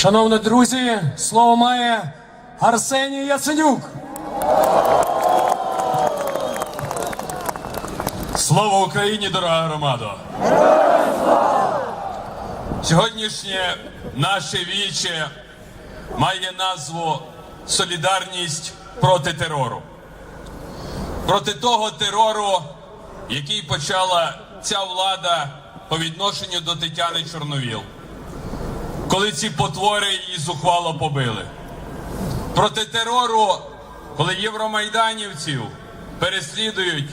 Шановні друзі, слово має Арсеній Яценюк. Слава Україні, дорога громада! Сьогоднішнє наше віче має назву Солідарність проти терору. Проти того терору, який почала ця влада по відношенню до Тетяни Чорновіл, коли ці потвори її зухвало побили. Проти терору, коли євромайданівців переслідують,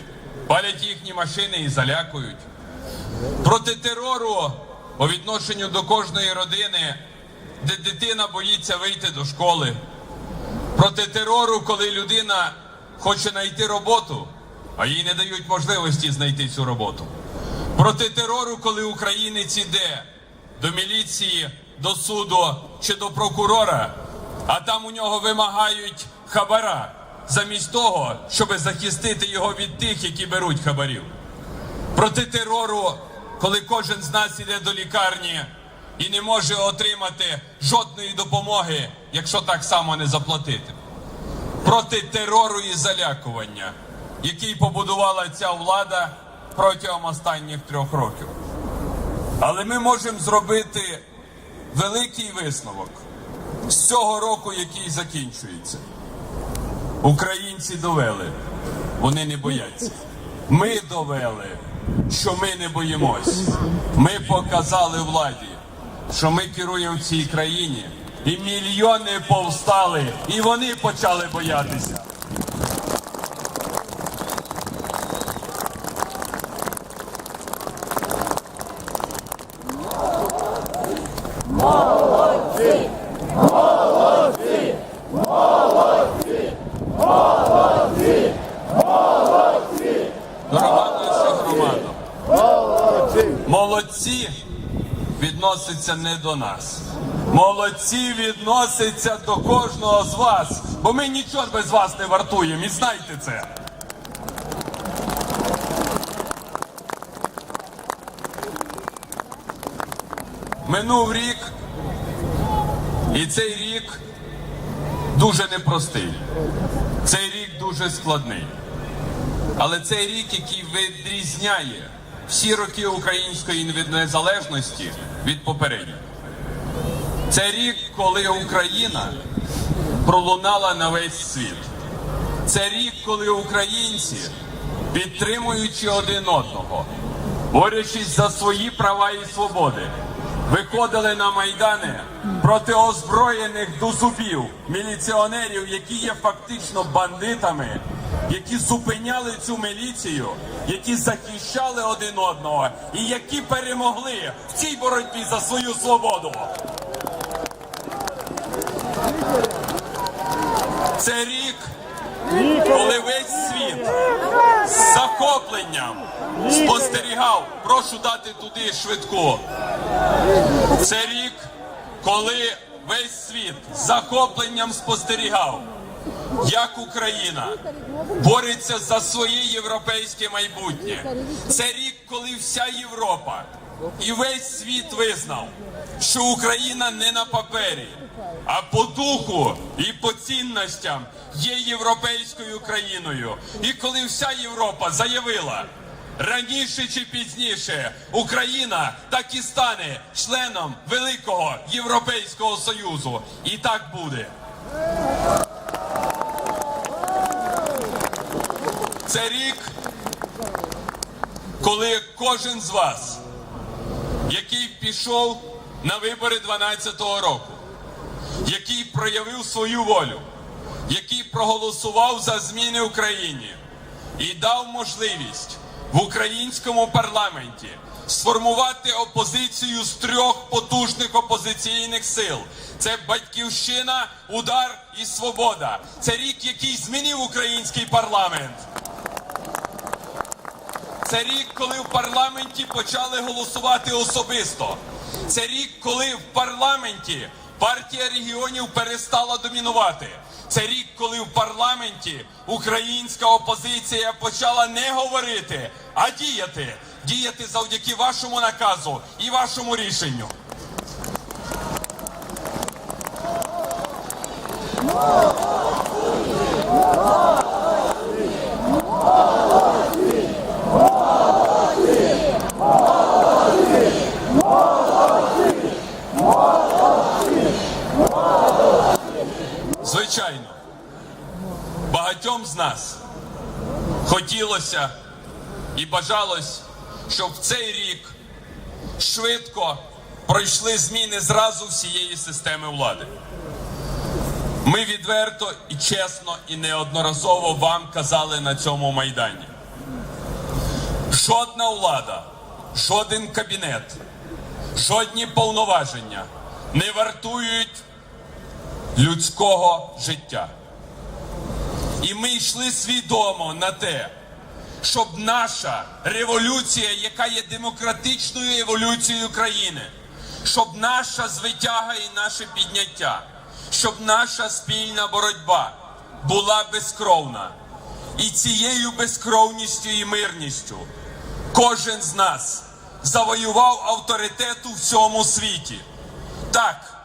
палять їхні машини і залякують. Проти терору по відношенню до кожної родини, де дитина боїться вийти до школи. Проти терору, коли людина хоче знайти роботу, а їй не дають можливості знайти цю роботу. Проти терору, коли українець іде до міліції, до суду чи до прокурора, а там у нього вимагають хабара, замість того, щоб захистити його від тих, які беруть хабарів. Проти терору, коли кожен з нас іде до лікарні і не може отримати жодної допомоги, якщо так само не заплатити. Проти терору і залякування, який побудувала ця влада протягом останніх трьох років. Але ми можемо зробити великий висновок з цього року, який закінчується. Українці довели, вони не бояться. Ми довели, що ми не боїмось. Ми показали владі, що ми керуємо в цій країні, і мільйони повстали, і вони почали боятися. Дорога наша громада. Молодці відноситься не до нас. Молодці відноситься до кожного з вас, бо ми нічого без вас не вартуємо, і знайте це. Минув рік, і цей рік дуже непростий. Цей рік дуже складний. Але цей рік, який відрізняє всі роки української незалежності від попередніх. Це рік, коли Україна пролунала на весь світ. Це рік, коли українці, підтримуючи один одного, борючись за свої права і свободи, виходили на майдани проти озброєних до зубів міліціонерів, які є фактично бандитами, які зупиняли цю міліцію, які захищали один одного і які перемогли в цій боротьбі за свою свободу. Це рік, коли весь світ з захопленням спостерігав. Прошу дати туди швидку. Це рік, коли весь світ з захопленням спостерігав, як Україна бореться за своє європейське майбутнє. Це рік, коли вся Європа і весь світ визнав, що Україна не на папері, а по духу і по цінностям є європейською країною. І коли вся Європа заявила. Раніше чи пізніше Україна так і стане членом Великого Європейського Союзу. І так буде. Це рік, коли кожен з вас, який пішов на вибори 12-го року, який проявив свою волю, який проголосував за зміни в Україні і дав можливість в українському парламенті сформувати опозицію з трьох потужних опозиційних сил. Це батьківщина, удар і свобода. Це рік, який змінив український парламент. Це рік, коли в парламенті почали голосувати особисто. Це рік, коли в парламенті партія регіонів перестала домінувати. Це рік, коли в парламенті українська опозиція почала не говорити, а діяти. Діяти завдяки вашому наказу і вашому рішенню. Звичайно, багатьом з нас хотілося і бажалось, щоб цей рік швидко пройшли зміни зразу всієї системи влади. Ми відверто і чесно і неодноразово вам казали на цьому майдані. Жодна влада, жоден кабінет, жодні повноваження не вартують людського життя. І ми йшли свідомо на те, щоб наша революція, яка є демократичною еволюцією країни, щоб наша звитяга і наше підняття, щоб наша спільна боротьба була безкровна. І цією безкровністю і мирністю кожен з нас завоював авторитет у всьому світі. Так,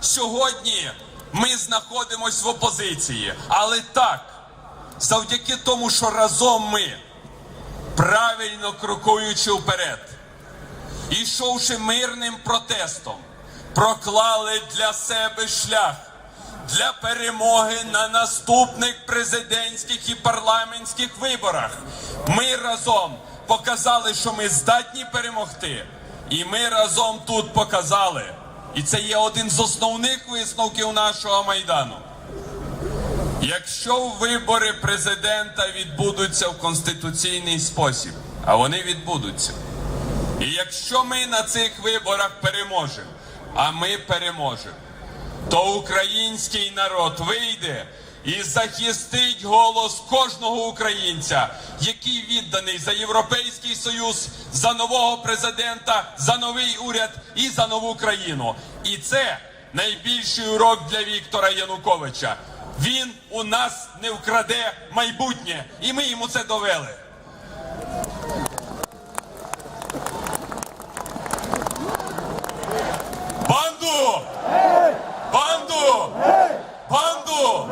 Сьогодні ми знаходимося в опозиції, але так, завдяки тому, що разом ми, правильно крокуючи вперед, ішовши мирним протестом, проклали для себе шлях для перемоги на наступних президентських і парламентських виборах. Ми разом показали, що ми здатні перемогти, і ми разом тут показали. І це є один з основних висновків нашого майдану. Якщо вибори президента відбудуться в конституційний спосіб, а вони відбудуться. І якщо ми на цих виборах переможемо, а ми переможемо, то український народ вийде і захистить голос кожного українця, який відданий за Європейський Союз, за нового президента, за новий уряд і за нову країну. І це найбільший урок для Віктора Януковича. Він у нас не вкраде майбутнє, і ми йому це довели. Банду! Банду! Банду!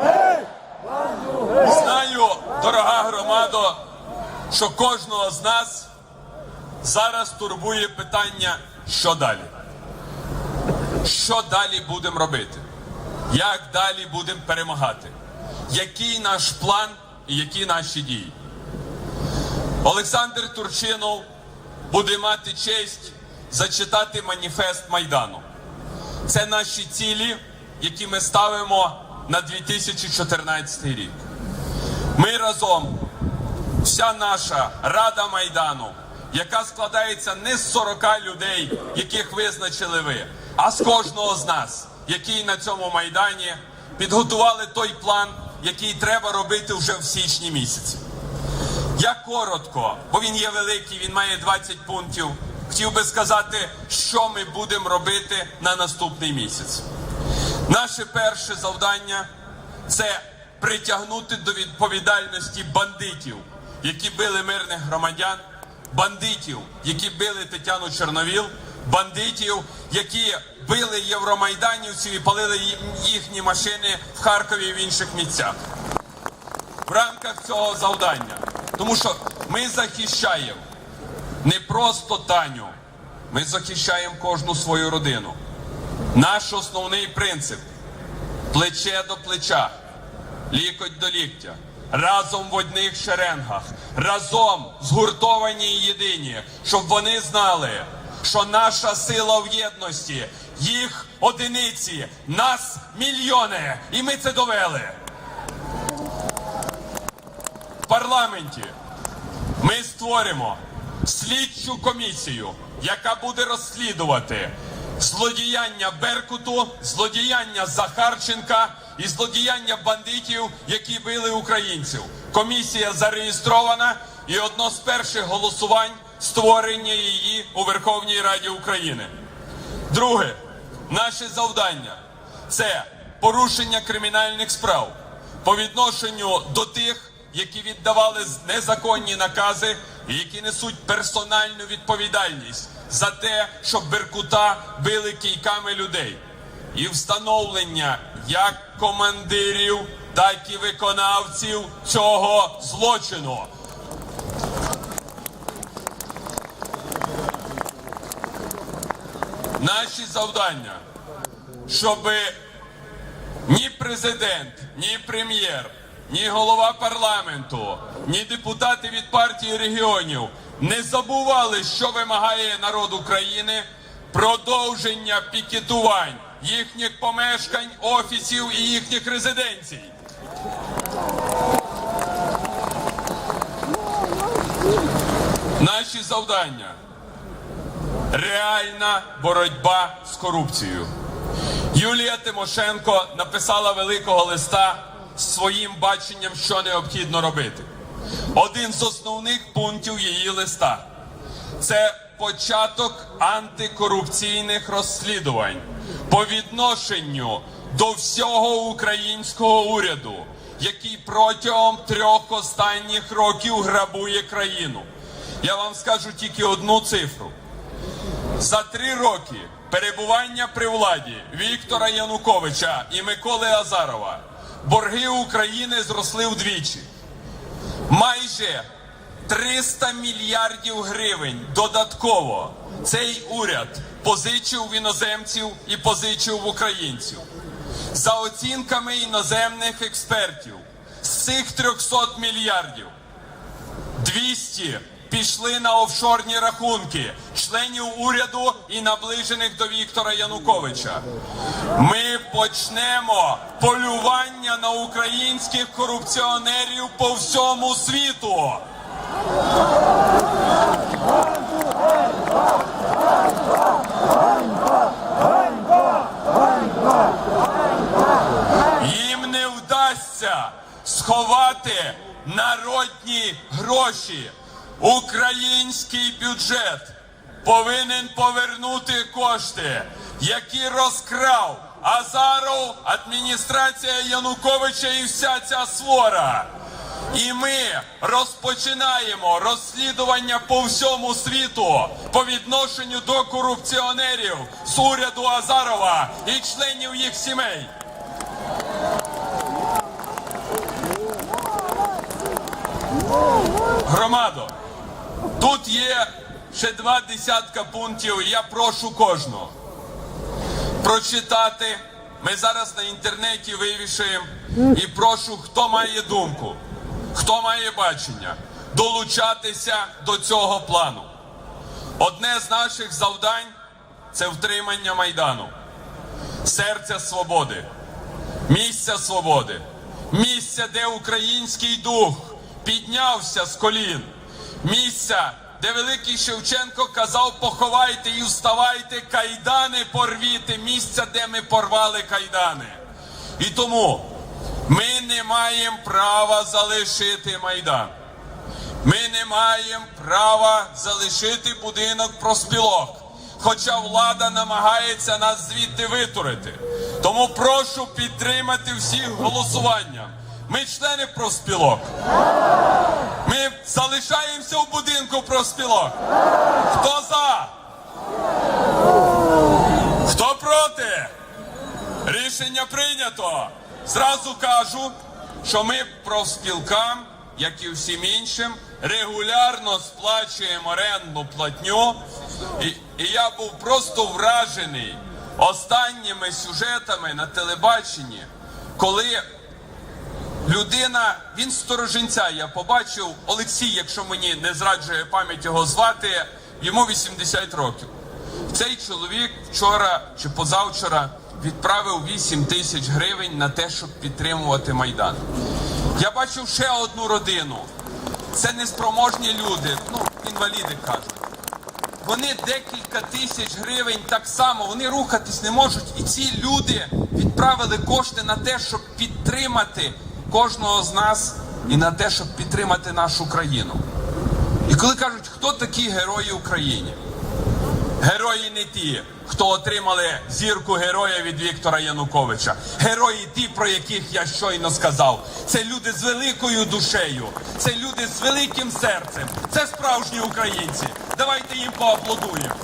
Знаю, дорога громадо, що кожного з нас зараз турбує питання, що далі. Що далі будемо робити? Як далі будемо перемагати? Який наш план і які наші дії? Олександр Турчинов буде мати честь зачитати маніфест Майдану. Це наші цілі, які ми ставимо на 2014 рік. Ми разом, вся наша Рада Майдану, яка складається не з 40 людей, яких визначили ви, а з кожного з нас, який на цьому майдані підготували той план, який треба робити вже в січні місяці. Я коротко, бо він є великий, він має 20 пунктів. Хотів би сказати, що ми будемо робити на наступний місяць. Наше перше завдання це притягнути до відповідальності бандитів, які били мирних громадян, бандитів, які били Тетяну Чорновіл, бандитів, які били євромайданівців і палили їхні машини в Харкові і в інших місцях в рамках цього завдання. Тому що ми захищаємо не просто Таню, ми захищаємо кожну свою родину. Наш основний принцип плече до плеча, лікоть до ліктя, разом в одних шеренгах, разом згуртовані і єдині, щоб вони знали, що наша сила в єдності, їх одиниці, нас мільйони, і ми це довели в парламенті ми створимо слідчу комісію, яка буде розслідувати злодіяння Беркуту, злодіяння Захарченка і злодіяння бандитів, які били українців. Комісія зареєстрована і одно з перших голосувань створення її у Верховній Раді України. Друге, наше завдання це порушення кримінальних справ по відношенню до тих, які віддавали незаконні накази і які несуть персональну відповідальність за те, щоб Беркута били кійками людей. І встановлення як командирів, так і виконавців цього злочину. Наші завдання, щоб ні президент, ні прем'єр, ні голова парламенту, ні депутати від партії регіонів не забували, що вимагає народ України продовження пікетувань їхніх помешкань, офісів і їхніх резиденцій. Наші завдання реальна боротьба з корупцією. Юлія Тимошенко написала великого листа своїм баченням, що необхідно робити. Один з основних пунктів її листа це початок антикорупційних розслідувань по відношенню до всього українського уряду, який протягом трьох останніх років грабує країну. Я вам скажу тільки одну цифру. За три роки перебування при владі Віктора Януковича і Миколи Азарова борги України зросли вдвічі. Майже 300 мільярдів гривень додатково цей уряд позичив в іноземців і позичив в українців. За оцінками іноземних експертів, з цих 300 мільярдів 200 пішли на офшорні рахунки членів уряду і наближених до Віктора Януковича. Ми почнемо полювання на українських корупціонерів по всьому світу. Їм не вдасться сховати народні гроші. Український бюджет повинен повернути кошти, які розкрав Азаров, адміністрація Януковича і вся ця свора. І ми розпочинаємо розслідування по всьому світу по відношенню до корупціонерів з уряду Азарова і членів їх сімей. Громадо, тут є ще два десятка пунктів. Я прошу кожного прочитати. Ми зараз на інтернеті вивішуємо і прошу, хто має думку, хто має бачення, долучатися до цього плану. Одне з наших завдань це втримання майдану, серця свободи, місця свободи, місця, де український дух піднявся з колін, місця, де великий Шевченко казав: поховайте і вставайте, кайдани порвіте, місця, де ми порвали кайдани. І тому ми не маємо права залишити майдан. Ми не маємо права залишити будинок проспілок, хоча влада намагається нас звідти витурити. Тому прошу підтримати всіх голосуванням. Ми члени проспілок. Ми залишаємося в будинку проспілок. Хто за? Хто проти? Рішення прийнято. Зразу кажу, що ми профспілкам, як і всім іншим, регулярно сплачуємо орендну платню. І, і я був просто вражений останніми сюжетами на телебаченні, коли людина, він сторожинця, я побачив Олексій, якщо мені не зраджує пам'ять його звати, йому 80 років. Цей чоловік вчора чи позавчора відправив 8 тисяч гривень на те, щоб підтримувати Майдан. Я бачив ще одну родину. Це неспроможні люди, ну, інваліди кажуть. Вони декілька тисяч гривень так само, вони рухатись не можуть. І ці люди відправили кошти на те, щоб підтримати кожного з нас і на те, щоб підтримати нашу країну. І коли кажуть, хто такі герої України? Герої не ті, хто отримали зірку героя від Віктора Януковича. Герої ті, про яких я щойно сказав. Це люди з великою душею, це люди з великим серцем. Це справжні українці. Давайте їм поаплодуємо.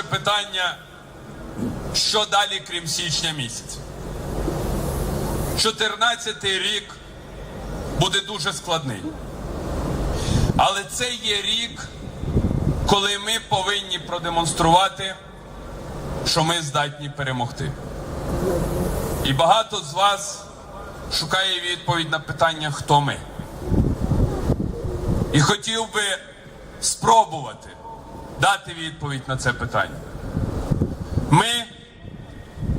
Ваше питання, що далі, крім січня місяця. 14 рік буде дуже складний. Але це є рік, коли ми повинні продемонструвати, що ми здатні перемогти. І багато з вас шукає відповідь на питання, хто ми. І хотів би спробувати дати відповідь на це питання. Ми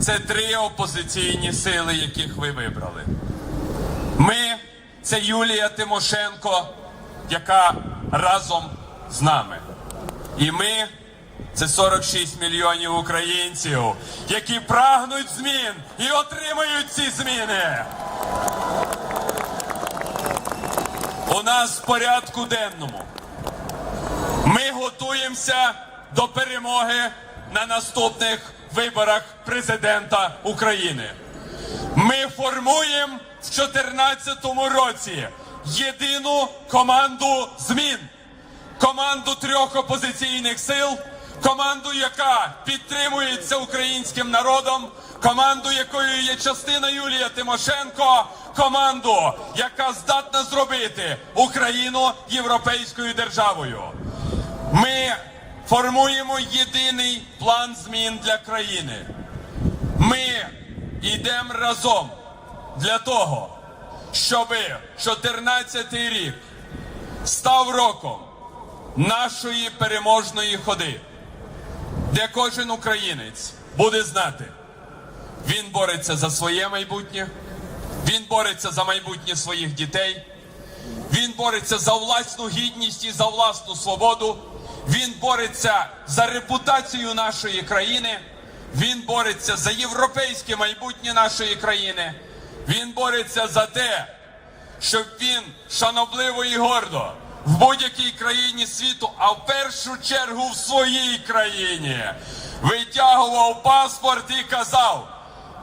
це три опозиційні сили, яких ви вибрали. Ми це Юлія Тимошенко, яка разом з нами. І ми це 46 мільйонів українців, які прагнуть змін і отримають ці зміни. У нас в порядку денному. Ми готуємося до перемоги на наступних виборах президента України. Ми формуємо в 2014 році єдину команду змін, команду трьох опозиційних сил, команду, яка підтримується українським народом, команду, якою є частина Юлія Тимошенко, команду, яка здатна зробити Україну європейською державою. Ми формуємо єдиний план змін для країни. Ми йдемо разом для того, щоб 14 рік став роком нашої переможної ходи, де кожен українець буде знати, він бореться за своє майбутнє, він бореться за майбутнє своїх дітей. Він бореться за власну гідність і за власну свободу. Він бореться за репутацію нашої країни. Він бореться за європейське майбутнє нашої країни. Він бореться за те, щоб він шанобливо і гордо в будь-якій країні світу, а в першу чергу в своїй країні, витягував паспорт і казав: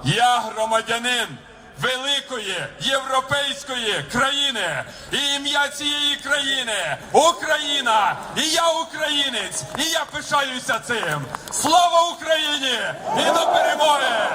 Я громадянин великої європейської країни і ім'я цієї країни Україна, і я українець, і я пишаюся цим. Слава Україні! І до перемоги!